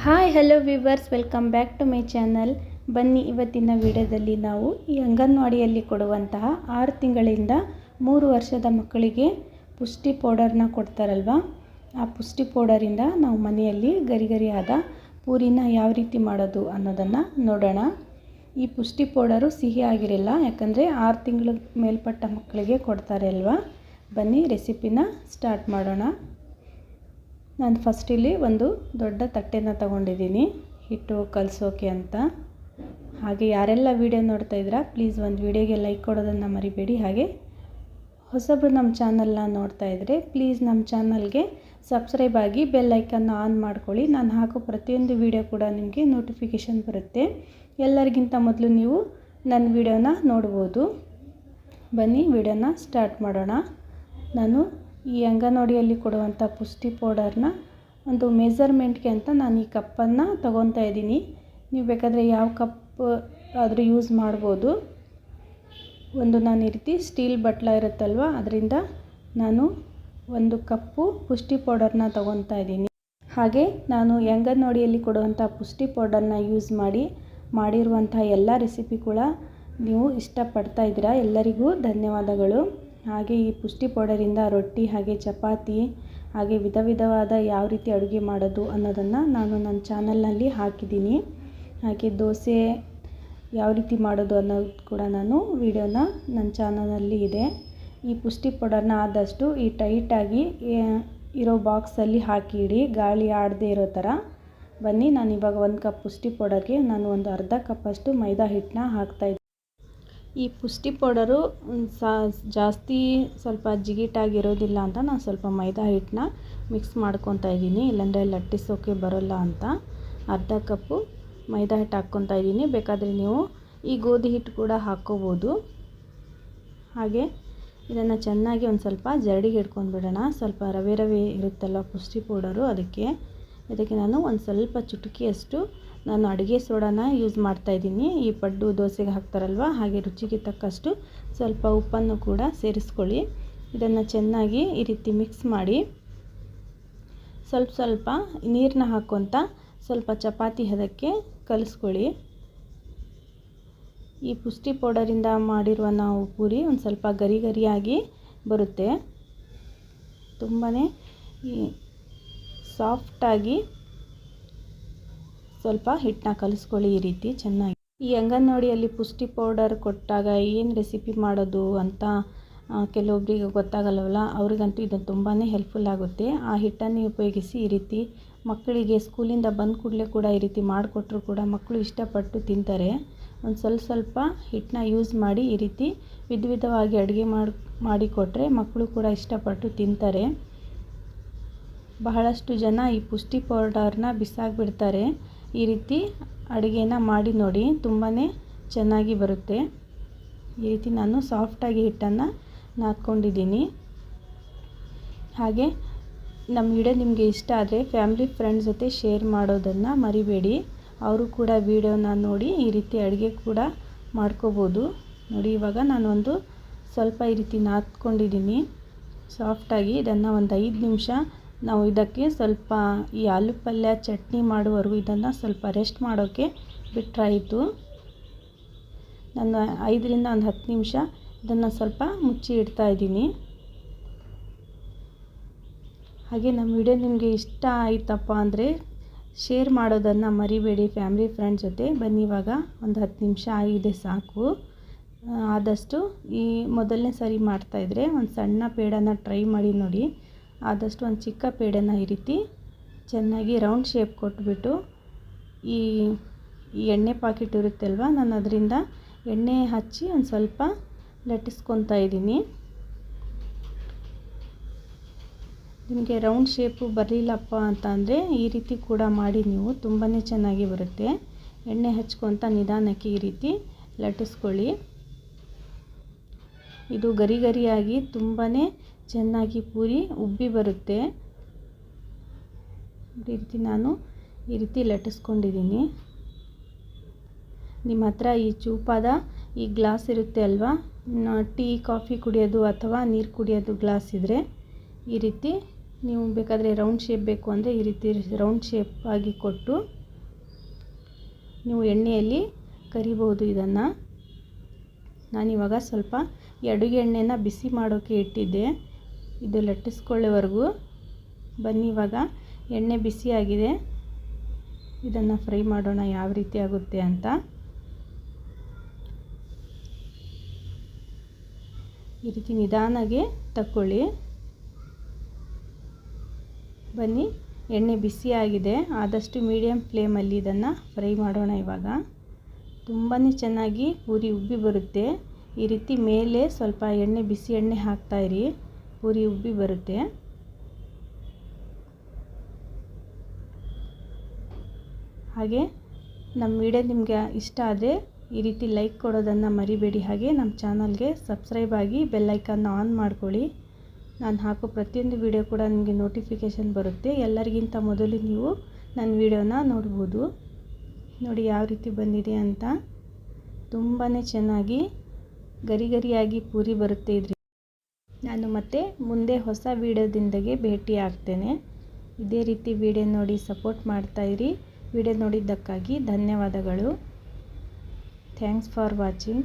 Hi hello viewers welcome back to my channel ಬನ್ನಿ ಇವತ್ತಿನ ವಿಡಿಯೋದಲ್ಲಿ ನಾವು ಈ ಅಂಗನವಾಡಿಯಲ್ಲಿ ಕೊಡುವಂತಹ ಆರು ತಿಂಗಳಿಂದ ಮೂರು ವರ್ಷದ ಮಕ್ಕಳಿಗೆ ಪುಷ್ಟಿ ಪೌಡರ್ನ ಕೊಡ್ತಾರಲ್ವ? ಆ ಪುಷ್ಟಿ ಪೌಡರಿಂದ ನಾವು ಮನೆಯಲ್ಲಿ ಗರಿಗರಿಯಾದ ಪೂರಿನ ಯಾವ ರೀತಿ ಮಾಡೋದು ಅನ್ನೋದನ್ನು ನೋಡೋಣ. ಈ ಪುಷ್ಟಿ ಪೌಡರು ಸಿಹಿ ಆಗಿರಲ್ಲ, ಯಾಕಂದರೆ ಆರು ತಿಂಗಳ ಮೇಲ್ಪಟ್ಟ ಮಕ್ಕಳಿಗೆ ಕೊಡ್ತಾರೆ ಅಲ್ವಾ? ಬನ್ನಿ ರೆಸಿಪಿನ ಸ್ಟಾರ್ಟ್ ಮಾಡೋಣ. ನಾನು ಫಸ್ಟ್ ಇಲ್ಲಿ ಒಂದು ದೊಡ್ಡ ತಟ್ಟೆನ ತಗೊಂಡಿದ್ದೀನಿ. ಹಿಟ್ಟು ಕಲಸೋಕೆ ಅಂತ. ಹಾಗೆ ಯಾರೆಲ್ಲ ವೀಡಿಯೋ ನೋಡ್ತಾ ಇದ್ದೀರಾ ಪ್ಲೀಸ್ ಒಂದು ವೀಡಿಯೋಗೆ ಲೈಕ್ ಕೊಡೋದನ್ನು ಮರಿಬೇಡಿ. ಹಾಗೆ ಹೊಸಬ್ರು ನಮ್ಮ ಚಾನಲ್ನ ನೋಡ್ತಾ ಇದ್ದರೆ ಪ್ಲೀಸ್ ನಮ್ಮ ಚಾನಲ್ಗೆ ಸಬ್ಸ್ಕ್ರೈಬ್ ಆಗಿ ಬೆಲ್ ಐಕನ್ನ ಆನ್ ಮಾಡ್ಕೊಳ್ಳಿ. ನಾನು ಹಾಕೋ ಪ್ರತಿಯೊಂದು ವೀಡಿಯೋ ಕೂಡ ನಿಮಗೆ ನೋಟಿಫಿಕೇಷನ್ ಬರುತ್ತೆ. ಎಲ್ಲರಿಗಿಂತ ಮೊದಲು ನೀವು ನನ್ನ ವೀಡಿಯೋನ ನೋಡ್ಬೋದು. ಬನ್ನಿ ವಿಡಿಯೋನ ಸ್ಟಾರ್ಟ್ ಮಾಡೋಣ. ನಾನು ಈ ಅಂಗನವಾಡಿಯಲ್ಲಿ ಕೊಡುವಂಥ ಪುಷ್ಟಿ ಪೌಡರ್ನ ಒಂದು ಮೆಸರ್ಮೆಂಟ್ಗೆ ಅಂತ ನಾನು ಈ ಕಪ್ಪನ್ನು ತೊಗೊತಾ ಇದ್ದೀನಿ. ನೀವು ಬೇಕಾದರೆ ಯಾವ ಕಪ್ ಆದರೂ ಯೂಸ್ ಮಾಡ್ಬೋದು. ಒಂದು ನಾನು ಈ ರೀತಿ ಸ್ಟೀಲ್ ಬಟ್ಲ ಇರುತ್ತಲ್ವ, ಅದರಿಂದ ನಾನು ಒಂದು ಕಪ್ಪು ಪುಷ್ಟಿ ಪೌಡರ್ನ ತೊಗೊತಾ ಇದ್ದೀನಿ. ಹಾಗೆ ನಾನು ಅಂಗನವಾಡಿಯಲ್ಲಿ ಕೊಡುವಂಥ ಪುಷ್ಟಿ ಪೌಡರ್ನ ಯೂಸ್ ಮಾಡಿ, ಮಾಡಿರುವಂಥ ಎಲ್ಲ ರೆಸಿಪಿ ಕೂಡ ನೀವು ಇಷ್ಟಪಡ್ತಾ ಇದ್ದೀರಾ? ಎಲ್ಲರಿಗೂ ಧನ್ಯವಾದಗಳು. ಹಾಗೆ ಈ ಪುಷ್ಟಿ ಪೌಡರಿಂದ ರೊಟ್ಟಿ, ಹಾಗೆ ಚಪಾತಿ, ಹಾಗೆ ವಿಧ ವಿಧವಾದ ಯಾವ ರೀತಿ ಅಡುಗೆ ಮಾಡೋದು ಅನ್ನೋದನ್ನು ನಾನು ನನ್ನ ಚಾನಲ್ನಲ್ಲಿ ಹಾಕಿದ್ದೀನಿ. ಹಾಗೆ ದೋಸೆ ಯಾವ ರೀತಿ ಮಾಡೋದು ಅನ್ನೋದು ಕೂಡ ನಾನು ವಿಡಿಯೋನ ನನ್ನ ಚಾನಲಲ್ಲಿ ಇದೆ. ಈ ಪುಷ್ಟಿ ಪೌಡರ್ನ ಆದಷ್ಟು ಈ ಟೈಟಾಗಿ ಇರೋ ಬಾಕ್ಸಲ್ಲಿ ಹಾಕಿ ಇಡಿ ಗಾಳಿ ಆಡದೇ ಇರೋ ಥರ. ಬನ್ನಿ ನಾನು ಇವಾಗ ಒಂದು ಕಪ್ ಪುಷ್ಟಿ ಪೌಡರ್ಗೆ ನಾನು ಒಂದು ಅರ್ಧ ಕಪ್ಪಷ್ಟು ಮೈದಾ ಹಿಟ್ಟನ್ನ ಹಾಕ್ತಾಯಿದ್ದೀನಿ ಈ ಪುಷ್ಟಿ ಪೌಡರು ಸಾ, ಜಾಸ್ತಿ ಸ್ವಲ್ಪ ಜಿಗಿಟಾಗಿರೋದಿಲ್ಲ ಅಂತ ನಾನು ಸ್ವಲ್ಪ ಮೈದಾ ಹಿಟ್ಟನ್ನ ಮಿಕ್ಸ್ ಮಾಡ್ಕೊತಾ ಇದ್ದೀನಿ. ಇಲ್ಲಾಂದರೆ ಲಟ್ಟಿಸೋಕೆ ಬರೋಲ್ಲ ಅಂತ. ಅರ್ಧ ಕಪ್ಪು ಮೈದಾ ಹಿಟ್ಟು ಹಾಕ್ಕೊತಾ ಇದ್ದೀನಿ. ಬೇಕಾದರೆ ನೀವು ಈ ಗೋಧಿ ಹಿಟ್ಟು ಕೂಡ ಹಾಕ್ಕೋಬೋದು. ಹಾಗೆ ಇದನ್ನು ಚೆನ್ನಾಗಿ ಒಂದು ಸ್ವಲ್ಪ ಜರಡಿಗೆ ಹಿಡ್ಕೊಂಡ್ಬಿಡೋಣ ಸ್ವಲ್ಪ ರವೆ ರವೆ ಇರುತ್ತಲ್ಲ ಪುಷ್ಟಿ ಪೌಡರು, ಅದಕ್ಕೆ ಇದಕ್ಕೆ ನಾನು ಒಂದು ಸ್ವಲ್ಪ ಚುಟುಕಿಯಷ್ಟು ನಾನು ಅಡುಗೆ ಸೋಡಾನ ಯೂಸ್ ಮಾಡ್ತಾಯಿದ್ದೀನಿ ಈ ಪಡ್ಡು ದೋಸೆಗೆ ಹಾಕ್ತಾರಲ್ವ? ಹಾಗೆ ರುಚಿಗೆ ತಕ್ಕಷ್ಟು ಸ್ವಲ್ಪ ಉಪ್ಪನ್ನು ಕೂಡ ಸೇರಿಸ್ಕೊಳ್ಳಿ. ಇದನ್ನು ಚೆನ್ನಾಗಿ ಈ ರೀತಿ ಮಿಕ್ಸ್ ಮಾಡಿ. ಸ್ವಲ್ಪ ಸ್ವಲ್ಪ ನೀರನ್ನ ಹಾಕ್ಕೊತ ಸ್ವಲ್ಪ ಚಪಾತಿ ಹದಕ್ಕೆ ಕಲಿಸ್ಕೊಳ್ಳಿ. ಈ ಪುಷ್ಟಿ ಪೌಡರಿಂದ ಮಾಡಿರುವ ನಾವು ಪೂರಿ ಒಂದು ಸ್ವಲ್ಪ ಗರಿ ಗರಿಯಾಗಿ ಬರುತ್ತೆ. ತುಂಬಾ ಈ ಸಾಫ್ಟಾಗಿ ಸ್ವಲ್ಪ ಹಿಟ್ಟನ್ನ ಕಲಿಸ್ಕೊಳ್ಳಿ ಈ ರೀತಿ ಚೆನ್ನಾಗಿ. ಈ ಅಂಗನವಾಡಿಯಲ್ಲಿ ಪುಷ್ಟಿ ಪೌಡರ್ ಕೊಟ್ಟಾಗ ಏನು ರೆಸಿಪಿ ಮಾಡೋದು ಅಂತ ಕೆಲವೊಬ್ಬರಿಗೆ ಗೊತ್ತಾಗಲ್ಲವಲ್ಲ ಅವ್ರಿಗಂತೂ ಇದು ತುಂಬಾ ಹೆಲ್ಪ್ಫುಲ್ ಆಗುತ್ತೆ. ಆ ಹಿಟ್ಟನ್ನೇ ಉಪಯೋಗಿಸಿ ಈ ರೀತಿ ಮಕ್ಕಳಿಗೆ ಸ್ಕೂಲಿಂದ ಬಂದ ಕೂಡಲೇ ಕೂಡ ಈ ರೀತಿ ಮಾಡಿಕೊಟ್ರು ಕೂಡ ಮಕ್ಕಳು ಇಷ್ಟಪಟ್ಟು ತಿಂತಾರೆ. ಒಂದು ಸ್ವಲ್ಪ ಸ್ವಲ್ಪ ಹಿಟ್ಟನ್ನ ಯೂಸ್ ಮಾಡಿ ಈ ರೀತಿ ವಿಧ ವಿಧವಾಗಿ ಅಡುಗೆ ಮಾಡಿ ಮಾಡಿಕೊಟ್ರೆ ಮಕ್ಕಳು ಕೂಡ ಇಷ್ಟಪಟ್ಟು ತಿಂತಾರೆ. ಬಹಳಷ್ಟು ಜನ ಈ ಪುಷ್ಟಿ ಪೌಡರ್ನ ಬಿಸಾಕಿಬಿಡ್ತಾರೆ. ಈ ರೀತಿ ಅಡುಗೆನ ಮಾಡಿ ನೋಡಿ ತುಂಬಾ ಚೆನ್ನಾಗಿ ಬರುತ್ತೆ. ಈ ರೀತಿ ನಾನು ಸಾಫ್ಟಾಗಿ ಹಿಟ್ಟನ್ನು ನಾದ್ಕೊಂಡಿದ್ದೀನಿ. ಹಾಗೆ ನಮ್ಮ ವಿಡಿಯೋ ನಿಮಗೆ ಇಷ್ಟ ಆದರೆ ಫ್ಯಾಮಿಲಿ ಫ್ರೆಂಡ್ಸ್ ಜೊತೆ ಶೇರ್ ಮಾಡೋದನ್ನು ಮರಿಬೇಡಿ. ಅವರು ಕೂಡ ವಿಡಿಯೋನ ನೋಡಿ ಈ ರೀತಿ ಅಡುಗೆ ಕೂಡ ಮಾಡ್ಕೋಬೋದು. ನೋಡಿ, ಇವಾಗ ನಾನು ಒಂದು ಸ್ವಲ್ಪ ಈ ರೀತಿ ನಾದ್ಕೊಂಡಿದ್ದೀನಿ. ಸಾಫ್ಟಾಗಿ ಇದನ್ನು ಒಂದು ಐದು ನಿಮಿಷ ನಾವು ಇದಕ್ಕೆ ಸ್ವಲ್ಪ ಈ ಆಲೂ ಪಲ್ಯ ಚಟ್ನಿ ಮಾಡುವವರೆಗೂ ಇದನ್ನು ಸ್ವಲ್ಪ ರೆಸ್ಟ್ ಮಾಡೋಕ್ಕೆ ಬಿಟ್ಟರಾಯಿತು ನಾನು ಐದರಿಂದ ಒಂದು ಹತ್ತು ನಿಮಿಷ ಇದನ್ನು ಸ್ವಲ್ಪ ಮುಚ್ಚಿ ಇಡ್ತಾ ಇದ್ದೀನಿ. ಹಾಗೆ ನಮ್ಮ ವಿಡಿಯೋ ನಿಮಗೆ ಇಷ್ಟ ಆಯ್ತಪ್ಪ ಅಂದರೆ ಶೇರ್ ಮಾಡೋದನ್ನು ಮರಿಬೇಡಿ ಫ್ಯಾಮಿಲಿ ಫ್ರೆಂಡ್ ಜೊತೆ. ಬನ್ನಿ ಇವಾಗ ಒಂದು ಹತ್ತು ನಿಮಿಷ ಆಗಿದೆ ಸಾಕು. ಆದಷ್ಟು ಈ ಮೊದಲನೇ ಸರಿ ಮಾಡ್ತಾಯಿದ್ರೆ ಒಂದು ಸಣ್ಣ ಪೇಡನ ಟ್ರೈ ಮಾಡಿ ನೋಡಿ. ಆದಷ್ಟು ಒಂದು ಚಿಕ್ಕ ಪೇಡೆನ ಈ ರೀತಿ ಚೆನ್ನಾಗಿ ರೌಂಡ್ ಶೇಪ್ ಕೊಟ್ಬಿಟ್ಟು ಈ ಈ ಎಣ್ಣೆ ಪಾಕೆಟ್ ಇರುತ್ತಲ್ವ, ನಾನು ಅದರಿಂದ ಎಣ್ಣೆ ಹಚ್ಚಿ ಒಂದು ಸ್ವಲ್ಪ ಲಟ್ಟಿಸ್ಕೊತಾ ಇದ್ದೀನಿ. ನಿಮಗೆ ರೌಂಡ್ ಶೇಪು ಬರಲಿಲ್ಲಪ್ಪ ಅಂತ ಅಂದರೆ ಈ ರೀತಿ ಕೂಡ ಮಾಡಿ ನೀವು ತುಂಬಾ ಚೆನ್ನಾಗಿ ಬರುತ್ತೆ. ಎಣ್ಣೆ ಹಚ್ಕೊತ ನಿಧಾನಕ್ಕೆ ಈ ರೀತಿ ಲಟ್ಟಿಸ್ಕೊಳ್ಳಿ. ಇದು ಗರಿ ಗರಿಯಾಗಿ ತುಂಬಾ ಚೆನ್ನಾಗಿ ಪೂರಿ ಉಬ್ಬಿ ಬರುತ್ತೆ. ಈ ರೀತಿ ನಾನು ಈ ರೀತಿ ಲಟ್ಟಿಸ್ಕೊಂಡಿದ್ದೀನಿ. ನಿಮ್ಮ ಹತ್ರ ಈ ಚೂಪಾದ ಈ ಗ್ಲಾಸ್ ಇರುತ್ತೆ ಅಲ್ವಾ? ಟೀ, ಕಾಫಿ ಕುಡಿಯೋದು ಅಥವಾ ನೀರು ಕುಡಿಯೋದು ಗ್ಲಾಸ್ ಇದ್ದರೆ ಈ ರೀತಿ ನೀವು ಬೇಕಾದರೆ ರೌಂಡ್ ಶೇಪ್ ಬೇಕು ಅಂದರೆ ಈ ರೀತಿ ರೌಂಡ್ ಶೇಪ್ ಆಗಿ ಕೊಟ್ಟು ನೀವು ಎಣ್ಣೆಯಲ್ಲಿ ಕರಿಬೋದು ಇದನ್ನು. ನಾನಿವಾಗ ಸ್ವಲ್ಪ ಅಡುಗೆ ಎಣ್ಣೆನ ಬಿಸಿ ಮಾಡೋಕ್ಕೆ ಇಟ್ಟಿದ್ದೆ. ಇದು ಲಟ್ಟಿಸ್ಕೊಳ್ಳೋವರೆಗೂ. ಬನ್ನಿ ಇವಾಗ. ಎಣ್ಣೆ ಬಿಸಿಯಾಗಿದೆ ಇದನ್ನು ಫ್ರೈ ಮಾಡೋಣ ಯಾವ ರೀತಿ ಆಗುತ್ತೆ ಅಂತ. ಈ ರೀತಿ ನಿಧಾನಾಗಿ ತಕ್ಕೊಳ್ಳಿ. ಬನ್ನಿ. ಎಣ್ಣೆ ಬಿಸಿಯಾಗಿದೆ ಆದಷ್ಟು ಮೀಡಿಯಮ್ ಫ್ಲೇಮಲ್ಲಿ ಇದನ್ನು ಫ್ರೈ ಮಾಡೋಣ ಇವಾಗ. ತುಂಬಾ ಚೆನ್ನಾಗಿ ಪೂರಿ ಉಬ್ಬಿ ಬರುತ್ತೆ. ಈ ರೀತಿ ಮೇಲೆ ಸ್ವಲ್ಪ ಎಣ್ಣೆ ಬಿಸಿ ಎಣ್ಣೆ ಹಾಕ್ತಾಯಿರಿ ಪೂರಿ ಉಬ್ಬಿ ಬರುತ್ತೆ. ಹಾಗೆ ನಮ್ಮ ವಿಡಿಯೋ ನಿಮಗೆ ಇಷ್ಟ ಆದರೆ ಈ ರೀತಿ ಲೈಕ್ ಕೊಡೋದನ್ನು ಮರಿಬೇಡಿ. ಹಾಗೆ ನಮ್ಮ ಚಾನಲ್ಗೆ ಸಬ್ಸ್ಕ್ರೈಬ್ ಆಗಿ ಬೆಲ್ಲೈಕನ್ನ ಆನ್ ಮಾಡ್ಕೊಳ್ಳಿ. ನಾನು ಹಾಕೋ ಪ್ರತಿಯೊಂದು ವಿಡಿಯೋ ಕೂಡ ನಿಮಗೆ ನೋಟಿಫಿಕೇಷನ್ ಬರುತ್ತೆ. ಎಲ್ಲರಿಗಿಂತ ಮೊದಲು ನೀವು ನನ್ನ ವಿಡಿಯೋನ ನೋಡ್ಬೋದು. ನೋಡಿ ಯಾವ ರೀತಿ ಬಂದಿದೆ ಅಂತ. ತುಂಬಾ ಚೆನ್ನಾಗಿ ಗರಿ ಗರಿಯಾಗಿ ಪೂರಿ ಬರುತ್ತೆ ಇದ್ರಿ ನಾನು ಮತ್ತೆ ಮುಂದೆ ಹೊಸ ವೀಡಿಯೋದಿಂದಗೆ ಭೇಟಿ ಆಗ್ತೇನೆ ಇದೇ ರೀತಿ ವಿಡಿಯೋ ನೋಡಿ ಸಪೋರ್ಟ್ ಮಾಡ್ತಾಯಿರಿ ವಿಡಿಯೋ ನೋಡಿದ್ದಕ್ಕಾಗಿ ಧನ್ಯವಾದಗಳು. Thanks for watching.